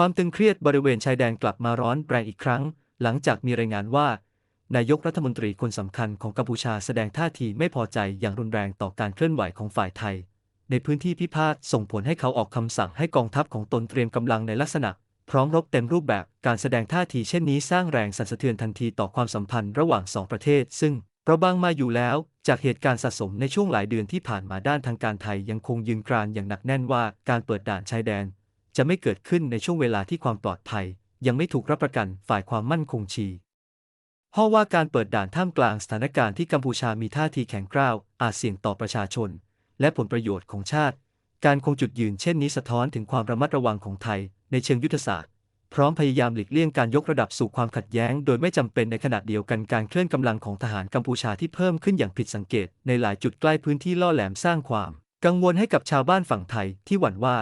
ความตึงเครียดบริเวณชายแดนกลับมาร้อนแรงอีกครั้ง หลังจากมีรายงานว่า นายกรัฐมนตรีคนสำคัญของกัมพูชาแสดงท่าทีไม่พอใจอย่างรุนแรงต่อการเคลื่อนไหวของฝ่ายไทย ในพื้นที่พิพาทส่งผลให้เขาออกคำสั่งให้กองทัพของตนเตรียมกำลังในลักษณะ พร้อมรบเต็มรูปแบบการแสดงท่าทีเช่นนี้สร้างแรงสั่นสะเทือนทันทีต่อความสัมพันธ์ระหว่างสองประเทศ ซึ่งเราบางมาอยู่แล้วจากเหตุการณ์สะสมในช่วงหลายเดือนที่ผ่านมาด้านทางการไทยยังคงยืนกรานอย่างหนักแน่นว่าการเปิดด่านชายแดน จะไม่เกิดขึ้นในช่วงเวลาที่ความปลอดภัย ยังไม่ถูกรับประกันฝ่ายความมั่นคงชีเพราะว่าการเปิดด่านท่ามกลางสถานการณ์ที่กัมพูชามีท่าทีแข็งกร้าว อาจเสี่ยงต่อประชาชน และผลประโยชน์ของชาติ การคงจุดยืนเช่นนี้สะท้อนถึงความระมัดระวังของไทย ในเชิงยุทธศาสตร์ พร้อมพยายามหลีกเลี่ยงการยกระดับสู่ความขัดแย้ง โดยไม่จำเป็นในขณะเดียวกันการเคลื่อนกำลังของทหารกัมพูชาที่เพิ่มขึ้นอย่างผิดสังเกต ในหลายจุดใกล้พื้นที่ล่อแหลมสร้างความ กังวลให้กับชาวบ้านฝั่งไทยที่หวั่นว่า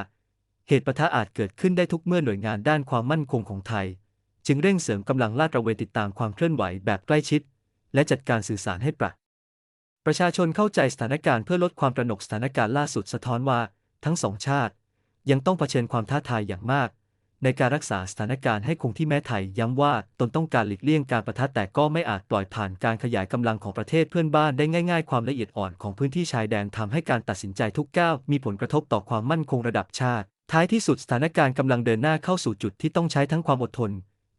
เหตุปะทะอาจเกิดขึ้นได้ทุกเมื่อหน่วยงานด้านความมั่นคงของไทย จึงเร่งเสริมกำลังลาดตระเวนติดตามความเคลื่อนไหวแบบใกล้ชิด และจัดการสื่อสารให้ประประชาชนเข้าใจสถานการณ์เพื่อลดความตระหนกสถานการณ์ล่าสุดสะท้อนว่า ทั้งสองชาติ ยังต้องเผชิญความท้าทายอย่างมาก ในการรักษาสถานการณ์ให้คงที่แม้ไทยย้ำว่าตนต้องการหลีกเลี่ยงการประทะแต่ก็ไม่อาจปล่อยผ่านการขยายกำลังของประเทศเพื่อนบ้านได้ง่าย ๆ ความละเอียดอ่อนของพื้นที่ชายแดนทำให้การตัดสินใจทุกก้าวมีผลกระทบต่อความมั่นคงระดับชาติ ท้ายที่สุดสถานการณ์กำลังเดินหน้าเข้าสู่จุดที่ต้องใช้ทั้งความอดทน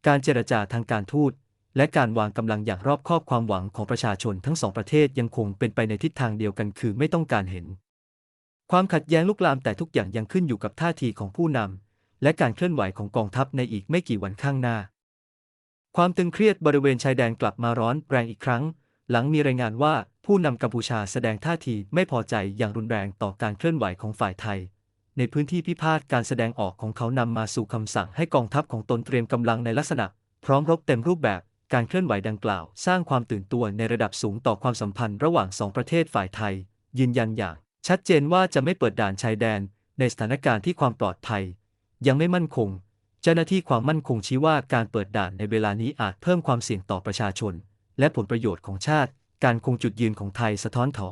การเจรจาทางการทูต และการวางกำลังอย่างรอบคอบความหวังของประชาชนทั้งสองประเทศยังคงเป็นไปในทิศทางเดียวกันคือไม่ต้องการเห็น ความขัดแย้งลุกลามแต่ทุกอย่างยังขึ้นอยู่กับท่าทีของผู้นำและการเคลื่อนไหวของกองทัพในอีกไม่กี่วันข้างหน้า ความตึงเครียดบริเวณชายแดนกลับมาร้อนแรงอีกครั้ง หลังมีรายงานว่าผู้นำกัมพูชาแสดงท่าทีไม่พอใจอย่างรุนแรงต่อการเคลื่อนไหวของฝ่ายไทย ในพื้นที่พิพาทการแสดงออกของเขานำมาสู่คำสั่งให้กองทัพของตนเตรียมกำลังในลักษณะ พร้อมรบเต็มรูปแบบการเคลื่อนไหวดังกล่าว สร้างความตื่นตัวในระดับสูงต่อความสัมพันธ์ระหว่างสองประเทศฝ่ายไทย ยืนยันอย่าง ชัดเจนว่าจะไม่เปิดด่านชายแดน ในสถานการณ์ที่ความปลอดภัย ยังไม่มั่นคง เจ้าหน้าที่ความมั่นคงชี้ว่าการเปิดด่านในเวลานี้อาจเพิ่มความเสี่ยงต่อประชาชน และผลประโยชน์ของชาติ การคงจุดยืนของไทยสะท้อนถอ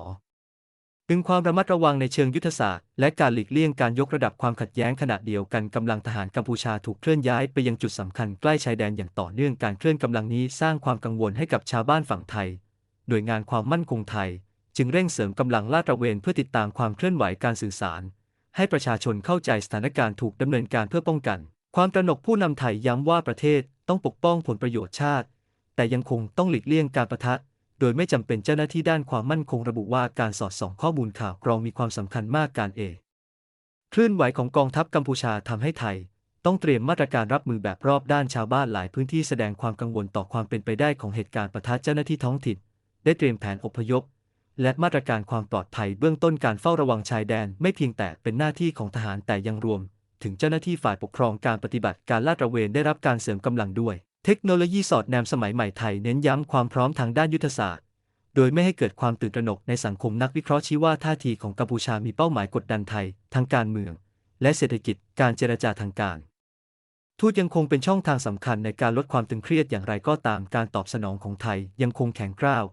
ถึงความระมัดระวังในเชิงยุทธศาสตร์และการหลีกเลี่ยงการยกระดับความขัดแย้งขณะเดียวกันกำลังทหารกัมพูชาถูกเคลื่อนย้ายไปยังจุดสำคัญใกล้ชายแดนอย่างต่อเนื่องการเคลื่อนกำลังนี้สร้างความกังวลให้กับชาวบ้านฝั่งไทยหน่วยงานความมั่นคงไทย จึงเร่งเสริมกำลังลาดตระเวนเพื่อติดตามความเคลื่อนไหวการสื่อสาร ให้ประชาชนเข้าใจสถานการณ์ถูกดำเนินการเพื่อป้องกัน ความตระหนกผู้นำไทยย้ำว่าประเทศต้องปกป้องผลประโยชน์ชาติ แต่ยังคงต้องหลีกเลี่ยงการประทะ โดยไม่จำเป็นเจ้าหน้าที่ด้านความมั่นคงระบุว่าการสอดส่องข้อมูลข่าวกรองมีความสำคัญมากการเอคลื่อนไหวของกองทัพกัมพูชาทำให้ไทย ต้องเตรียมมาตรการรับมือแบบรอบด้านชาวบ้านหลายพื้นที่แสดงความกังวลต่อความเป็นไปได้ของเหตุการณ์ประทะเจ้าหน้าที่ท้องถิ่น ได้เตรียมแผนอพยพ และมาตรการความปลอดภัยเบื้องต้นการเฝ้าระวังชายแดนไม่เพียงแต่เป็นหน้าที่ของทหารแต่ยังรวม ถึงเจ้าหน้าที่ฝ่ายปกครองการปฏิบัติการลาดตระเวนได้รับการเสริมกำลังด้วย เทคโนโลยีสอดแนมสมัยใหม่ไทยเน้นย้ำความพร้อมทางด้านยุทธศาสตร์ โดยไม่ให้เกิดความตื่นตระหนกในสังคมนักวิเคราะห์ชี้ว่าท่าทีของกัมพูชามีเป้าหมายกดดันไทย ทางการเมือง และเศรษฐกิจการเจรจาทางการ ทูตยังคงเป็นช่องทางสำคัญในการลดความตึงเครียดอย่างไรก็ตามการตอบสนองของไทยยังคงแข็งกร้าว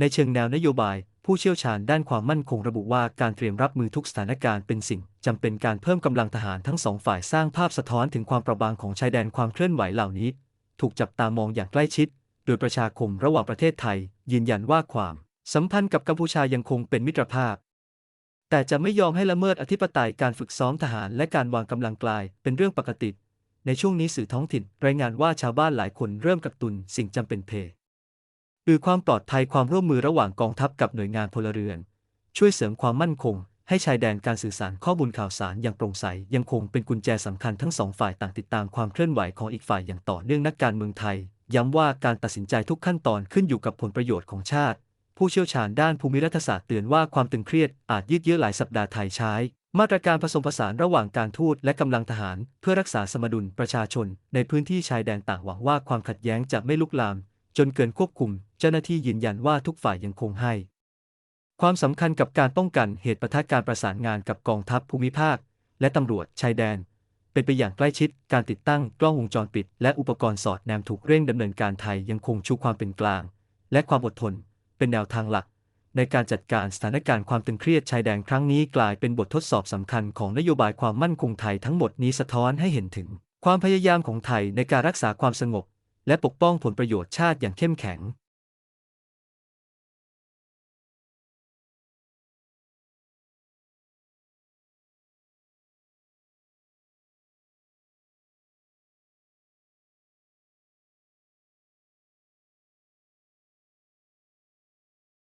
ในเชิงแนวนโยบาย ผู้เชี่ยวชาญด้านความมั่นคงระบุว่าการเตรียมรับมือทุกสถานการณ์เป็นสิ่งจำเป็นการเพิ่มกำลังทหารทั้งสองฝ่ายสร้างภาพสะท้อนถึงความเปราะบางของชายแดนความเคลื่อนไหวเหล่านี้ ถูกจับตามองอย่างใกล้ชิด โดยประชาคมระหว่างประเทศไทย ยืนยันว่าความ สัมพันธ์กับกัมพูชายังคงเป็นมิตรภาพ แต่จะไม่ยอมให้ละเมิดอธิปไตยการฝึกซ้อมทหารและการวางกำลังกลายเป็นเรื่องปกติ ในช่วงนี้สื่อท้องถิ่น รายงานว่าชาวบ้านหลายคนเริ่มกักตุนสิ่งจำเป็นเพคือความปลอดภัยความร่วมมือระหว่างกองทัพกับหน่วยงานพลเรือน ช่วยเสริมความมั่นคง ให้ชายแดนการสื่อสารข้อมูลข่าวสารอย่างโปร่งใสยังคงเป็นกุญแจสำคัญทั้งสองฝ่ายต่างติดตามความเคลื่อนไหวของอีกฝ่ายอย่างต่อเนื่องนักการเมืองไทย ย้ำว่าการตัดสินใจทุกขั้นตอนขึ้นอยู่กับผลประโยชน์ของชาติ ผู้เชี่ยวชาญด้านภูมิรัฐศาสตร์เตือนว่าความตึงเครียดอาจยืดเยื้อหลายสัปดาห์ไทยใช้ มาตรการผสมผสานระหว่างการทูตและกำลังทหาร เพื่อรักษาสมดุลประชาชน ในพื้นที่ชายแดนต่างหวังว่าความขัดแย้งจะไม่ลุกลาม จนเกินควบคุม เจ้าหน้าที่ยืนยันว่าทุกฝ่ายยังคงให้ ความสำคัญกับการป้องกันเหตุปะทะการประสานงานกับกองทัพภูมิภาค และตำรวจชายแดน เป็นไปอย่างใกล้ชิดการติดตั้งกล้องวงจรปิด และอุปกรณ์สอดแนมถูกเร่งดำเนินการไทยยังคงชูความเป็นกลาง และความอดทน เป็นแนวทางหลัก ในการจัดการสถานการณ์ความตึงเครียดชายแดนครั้งนี้กลายเป็นบททดสอบสำคัญของนโยบายความมั่นคงไทยทั้งหมดนี้สะท้อนให้เห็นถึง ความพยายามของไทยในการรักษาความสงบ และปกป้องผลประโยชน์ชาติอย่างเข้มแข็ง